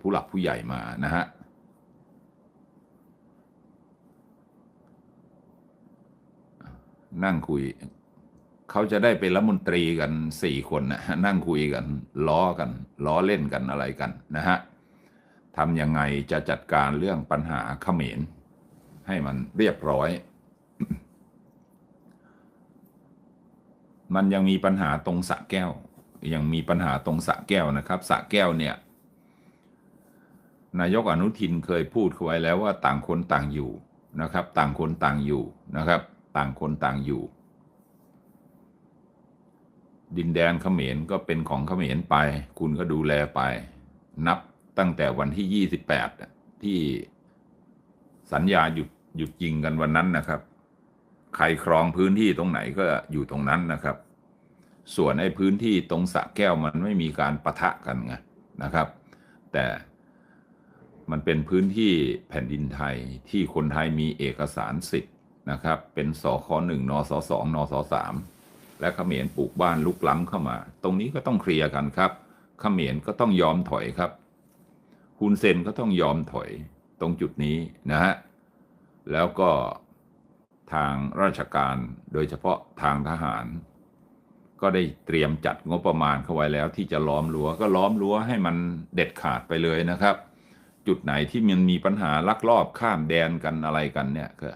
ผู้หลักผู้ใหญ่มานะฮะนั่งคุย เขาจะได้เป็นรัฐมนตรีกันสี่คนนะนั่งคุยกัน ล้อกันล้อเล่นกันอะไรกันนะฮะทำยังไงจะจัดการเรื่องปัญหาเขมร ให้มันเรียบร้อย มันยังมีปัญหาตรงสะแก้ว ยังมีปัญหาตรงสะแก้วนะครับสะแก้วเนี่ย นายกอนุทินเคยพูดไว้แล้วว่าต่างคนต่างอยู่นะครับ ต่างคนต่างอยู่นะครับ ต่างคนต่างอยู่ ดินแดนเขมรก็เป็นของเขมรไป คุณก็ดูแลไป นับตั้งแต่วันที่ 28 ที่สัญญาหยุดหยุดยิงกันวันนั้นนะครับ ใครครองพื้นที่ตรงไหนก็อยู่ตรงนั้นนะครับ ส่วนไอ้พื้นที่ตรงสะแก้วมันไม่มีการปะทะกันไงนะครับ แต่ มันเป็นพื้นที่แผ่นดินไทยที่คนไทยมีเอกสารสิทธิ์นะครับ เป็นสคหนึ่งนสสองนสสามและเขมรปลูกบ้านลุกล้ำเข้ามา ตรงนี้ก็ต้องเคลียร์กันครับเขมรก็ต้องยอมถอยครับฮุนเซนก็ต้องยอมถอยตรงจุดนี้นะฮะแล้วก็ทางราชการโดยเฉพาะทางทหาร ก็ได้เตรียมจัดงบประมาณเข้าไว้แล้วที่จะล้อมรั้วก็ล้อมรั้วให้มันเด็ดขาดไปเลยนะครับ จุดไหนที่มันมีปัญหาลักลอบข้ามแดนกันอะไรกันเนี่ยก็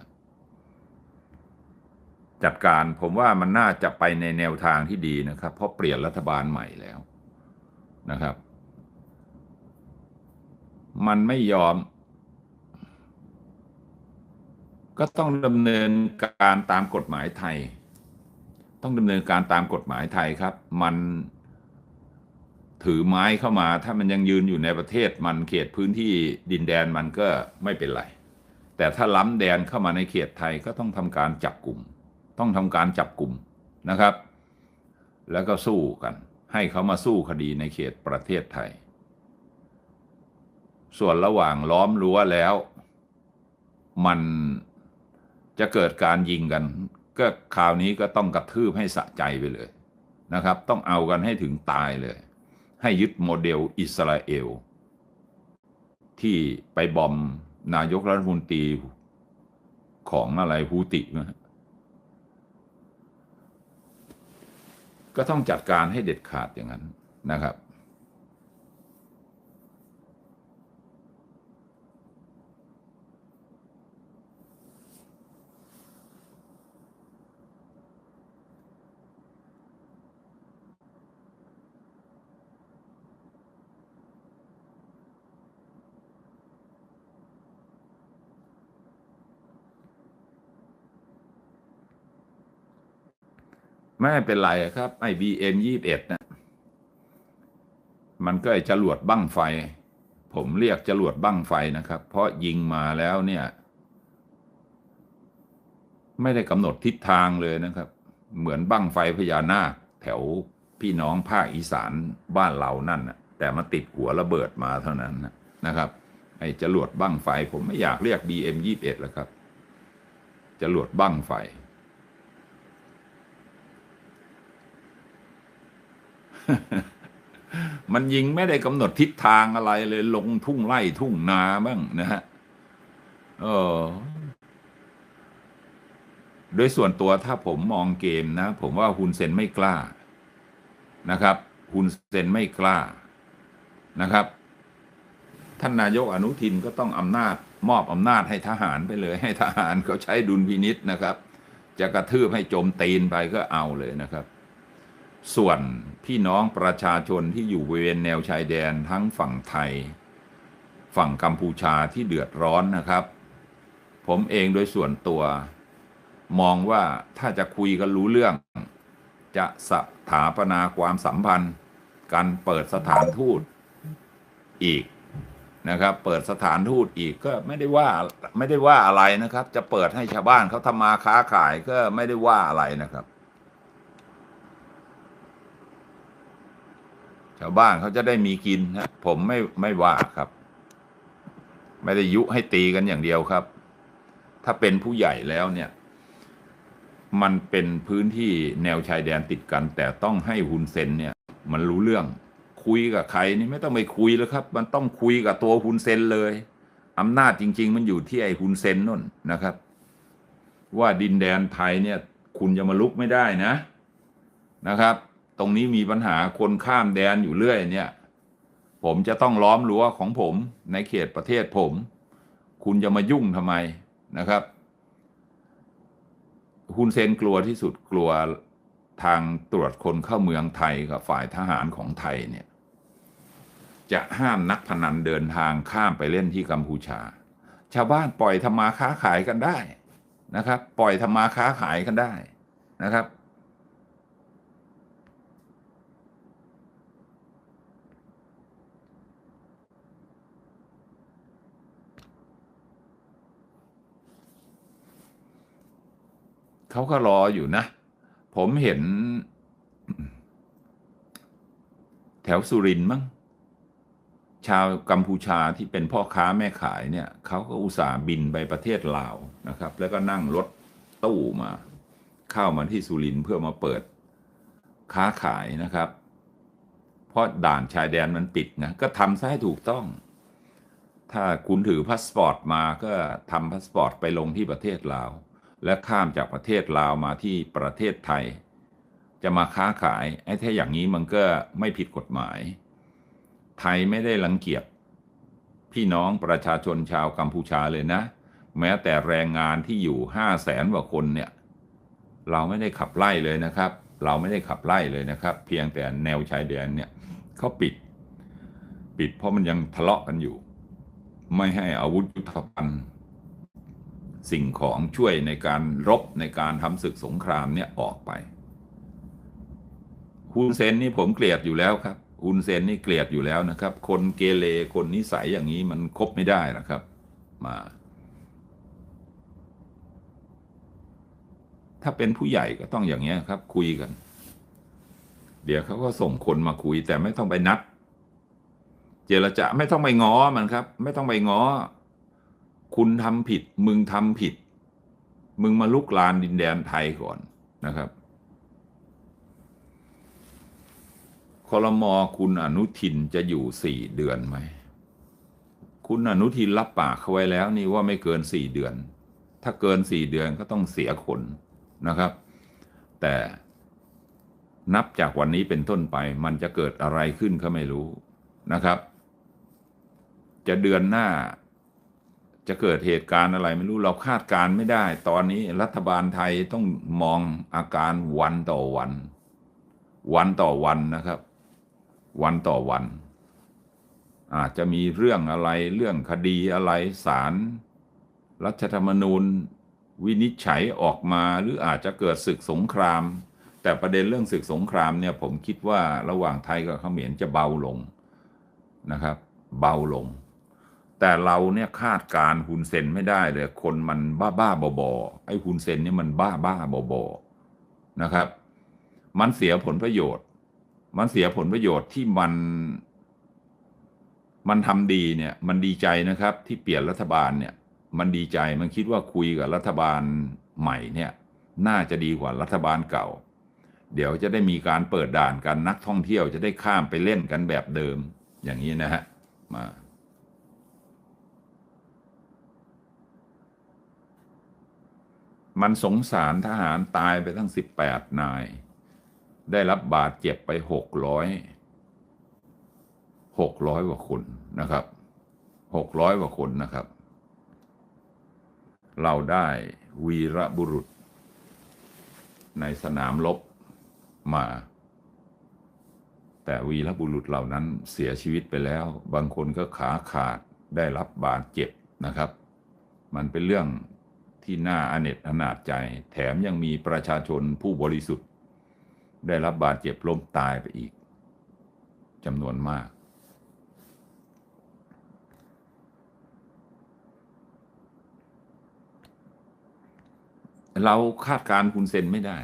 จัดการผมว่ามันน่าจะไปในแนวทางที่ดีนะครับ เพราะเปลี่ยนรัฐบาลใหม่แล้วนะครับ มันไม่ยอม ก็ต้องดำเนินการตามกฎหมายไทย ต้องดำเนินการตามกฎหมายไทยครับ มัน ถือไม้เข้ามา ถ้ามันยังยืนอยู่ในประเทศมันเขตพื้นที่ดินแดนมันก็ไม่เป็นไร แต่ถ้าล้ำแดนเข้ามาในเขตไทยก็ต้องทำการจับกลุ่ม ต้องทำการจับกลุ่มนะครับ แล้วก็สู้กัน ให้เขามาสู้คดีในเขตประเทศไทย ส่วนระหว่างล้อมรั้วแล้ว มันจะเกิดการยิงกัน ก็คราวนี้ก็ต้องกระทืบให้สะใจไปเลยนะครับ ต้องเอากันให้ถึงตายเลย ให้ยึดโมเดลอิสราเอล ที่ไปบอมนายกรัฐมนตรีของอะไรฮูตินะฮะก็ต้องจัดการให้เด็ดขาดอย่างนั้นนะครับ ไม่เป็นไรครับ ไอ้บีเอ็มยี่บเอ็ดนะมันก็ไอ้จรวดบั้งไฟ ผมเรียกจรวดบั้งไฟนะครับ เพราะยิงมาแล้วเนี่ย ไม่ได้กำหนดทิศทางเลยนะครับ เหมือนบั้งไฟพญานาคแถวพี่น้องภาคอีสานบ้านเรานั่นนะแต่มาติดหัวระเบิดมาเท่านั้นนะครับ ไอ้จรวดบั้งไฟ ผมไม่อยากเรียก BM ยี่บเอ็ดแล้วครับจรวดบั้งไฟ มันยิงไม่ได้กำหนดทิศทางอะไรเลย ลงทุ่งไร่ทุ่งนาบ้างนะฮะเออโดยส่วนตัวถ้าผมมองเกมนะ ผมว่าฮุนเซนไม่กล้านะครับฮุนเซนไม่กล้านะครับ ท่านนายกอนุทินก็ต้องอำนาจ มอบอำนาจให้ทหารไปเลย ให้ทหารเขาใช้ดุลพินิษนะครับ จะกระทืบให้จมตีนไปก็เอาเลยนะครับ ส่วนพี่น้องประชาชนที่อยู่บริเวณแนวชายแดนทั้งฝั่งไทย ฝั่งกัมพูชาที่เดือดร้อนนะครับ ผมเองโดยส่วนตัว มองว่าถ้าจะคุยกันรู้เรื่อง จะสถาปนาความสัมพันธ์ การเปิดสถานทูตอีกนะครับ เปิดสถานทูตอีกก็ไม่ได้ว่าไม่ได้ว่าอะไรนะครับ จะเปิดให้ชาวบ้านเขาทำมาค้าขายก็ไม่ได้ว่าอะไรนะครับาวบ้านเขาจะได้มีกินนะผมไม่ไม่ว่าครับ ไม่ได้ยุให้ตีกันอย่างเดียวครับ ถ้าเป็นผู้ใหญ่แล้วเนี่ย มันเป็นพื้นที่แนวชายแดนติดกัน แต่ต้องให้ฮุนเซนเนี่ย มันรู้เรื่องคุยกับใครนี่ไม่ต้องไปคุยแล้วครับ มันต้องคุยกับตัวฮุนเซนเลยอำนาจจริง ๆ มันอยู่ที่ไอ้ฮุนเซนนั่นนะครับ ว่าดินแดนไทยเนี่ย คุณจะมาลุกไม่ได้นะนะครับ ตรงนี้มีปัญหาคนข้ามแดนอยู่เรื่อยเนี่ย ผมจะต้องล้อมรั้วของผมในเขตประเทศผม คุณจะมายุ่งทำไมนะครับฮุนเซนกลัวที่สุดกลัวทางตรวจคนเข้าเมืองไทยกับฝ่ายทหารของไทยเนี่ยจะห้ามนักพนันเดินทางข้ามไปเล่นที่กัมพูชา ชาวบ้านปล่อยทำมาค้าขายกันได้นะครับ ปล่อยทำมาค้าขายกันได้นะครับ เขาก็รออยู่นะ ผมเห็น แถวสุรินทร์มั้งชาวกัมพูชาที่เป็นพ่อค้าแม่ขายเนี่ยเขาก็อุตส่าห์บินไปประเทศลาวนะครับ แล้วก็นั่งรถตู้มา เข้ามาที่สุรินทร์เพื่อมาเปิดค้าขายนะครับ เพราะด่านชายแดนมันปิดนะก็ทำซะให้ถูกต้อง ถ้าคุณถือพาสปอร์ตมาก็ทำพาสปอร์ตไปลงที่ประเทศลาว และข้ามจากประเทศลาวมาที่ประเทศไทย จะมาค้าขายไอ้ถ้าอย่างนี้มันก็ไม่ผิดกฎหมาย ไทยไม่ได้รังเกียจพี่น้องประชาชนชาวกัมพูชาเลยนะ แม้แต่แรงงานที่อยู่ห้าแสนกว่าคนเนี่ยเราไม่ได้ขับไล่เลยนะครับ เราไม่ได้ขับไล่เลยนะครับ เพียงแต่แนวชายแดนเนี่ยเขาปิด ปิดเพราะมันยังทะเลาะกันอยู่ ไม่ให้อาวุธยุทโธภัณฑ์ สิ่งของช่วยในการรบในการทำศึกสงครามเนี่ยออกไปฮุนเซนนี่ผมเกลียดอยู่แล้วครับฮุนเซนนี่เกลียดอยู่แล้วนะครับ คนเกเรคนนิสัยอย่างนี้มันคบไม่ได้นะครับ มา ถ้าเป็นผู้ใหญ่ก็ต้องอย่างเงี้ยครับ คุยกัน เดี๋ยวเขาก็ส่งคนมาคุยแต่ไม่ต้องไปนัด เจรจาไม่ต้องไปง้อมันครับ ไม่ต้องไปง้อ คุณทำผิด มึงทำผิด มึงมาลุกลานดินแดนไทยก่อนนะครับคอรมอคุณอนุทินจะอยู่สี่เดือนไหม คุณอนุทินรับปากเขาไว้แล้วนี่ว่าไม่เกินสี่เดือน ถ้าเกินสี่เดือนก็ต้องเสียคนนะครับ แต่นับจากวันนี้เป็นต้นไปมันจะเกิดอะไรขึ้นก็ไม่รู้นะครับ จะเดือนหน้า จะเกิดเหตุการณ์อะไรไม่รู้เราคาดการไม่ได้ ตอนนี้รัฐบาลไทยต้องมองอาการวันต่อวัน วันต่อวันนะครับ วันต่อวัน อาจจะมีเรื่องอะไรเรื่องคดีอะไรศาลรัฐธรรมนูญ วินิจฉัยออกมาหรืออาจจะเกิดศึกสงคราม แต่ประเด็นเรื่องศึกสงครามเนี่ยผมคิดว่าระหว่างไทยกับเขมรจะเบาลงนะครับ เบาลง แต่เราเนี่ยคาดการฮุนเซนไม่ได้เลยคนมันบ้าบ้าบอบอไอ้ฮุนเซนเนี่ยมันบ้าบ้าบอบอนะครับ มันเสียผลประโยชน์ มันเสียผลประโยชน์ที่มัน มันทำดีเนี่ย มันดีใจนะครับ ที่เปลี่ยนรัฐบาลเนี่ย มันดีใจมันคิดว่าคุยกับรัฐบาลใหม่เนี่ย น่าจะดีกว่ารัฐบาลเก่า เดี๋ยวจะได้มีการเปิดด่านกันนักท่องเที่ยวจะได้ข้ามไปเล่นกันแบบเดิม อย่างนี้นะฮะมา มันสงสารทหารตายไปตั้งสิบแปดนาย ได้รับบาดเจ็บไปหกร้อยหกร้อยกว่าคนนะครับหกร้อยกว่าคนนะครับ เราได้วีรบุรุษ ในสนามรบมา แต่วีรบุรุษเหล่านั้นเสียชีวิตไปแล้ว บางคนก็ขาขาดได้รับบาดเจ็บนะครับ มันเป็นเรื่อง ที่น่าอเนจอนาจใจ แถมยังมีประชาชนผู้บริสุทธิ์ ได้รับบาดเจ็บล้มตายไปอีกจำนวนมาก เราคาดการณ์คุณเซนไม่ได้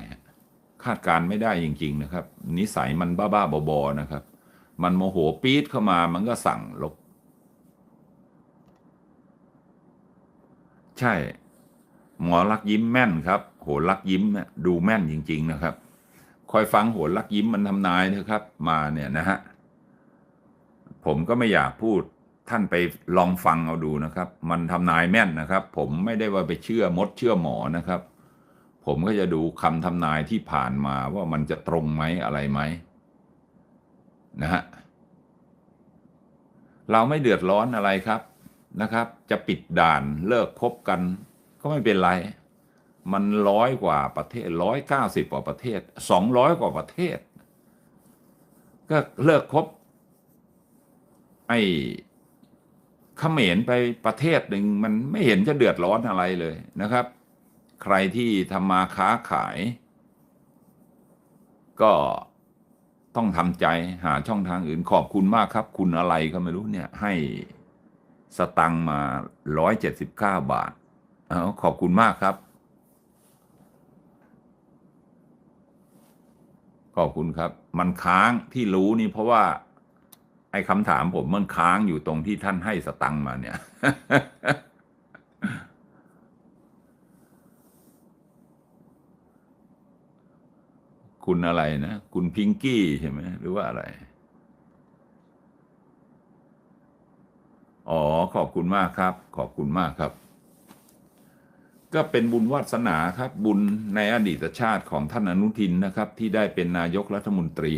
คาดการณ์ไม่ได้จริง ๆ นะครับ นิสัยมันบ้าๆบอๆนะครับ มันโมโหปี๊ดเข้ามามันก็สั่งลบ ใช่ หมอลักยิ้มแม่นครับ โหนลักยิ้มดูแม่นจริง ๆ นะครับ คอยฟังโหนลักยิ้มมันทำนายนะครับ มาเนี่ยนะฮะผมก็ไม่อยากพูดท่านไปลองฟังเอาดูนะครับ มันทำนายแม่นนะครับ ผมไม่ได้ว่าไปเชื่อมดเชื่อหมอนะครับ ผมก็จะดูคำทำนายที่ผ่านมาว่ามันจะตรงไหมอะไรไหมนะฮะเราไม่เดือดร้อนอะไรครับนะครับ จะปิดด่านเลิกคบกัน ก็ไม่เป็นไร มันร้อยกว่าประเทศร้อยเก้าสิบกว่าประเทศสองร้อยกว่าประเทศ ก็เลิกคบไอ้เขมรไปประเทศหนึ่งมันไม่เห็นจะเดือดร้อนอะไรเลยนะครับ ใครที่ทำมาค้าขาย ก็ต้องทำใจหาช่องทางอื่นขอบคุณมากครับ คุณอะไรก็ไม่รู้เนี่ยให้สตังค์มาร้อยเจ็ดสิบเก้าบาท อขอบคุณมากครับ ขอบคุณครับ มันค้างที่รู้นี่เพราะว่า ไอ้คำถามผมมันค้างอยู่ตรงที่ท่านให้สตังค์มาเนี่ย คุณอะไรนะ คุณพิงกี้ใช่ไหมหรือว่าอะไร อ๋อ ขอบคุณมากครับ ขอบคุณมากครับ ก็เป็นบุญวาสนาครับบุญในอดีตชาติของท่านอนุทินนะครับ ที่ได้เป็นนายกรัฐมนตรี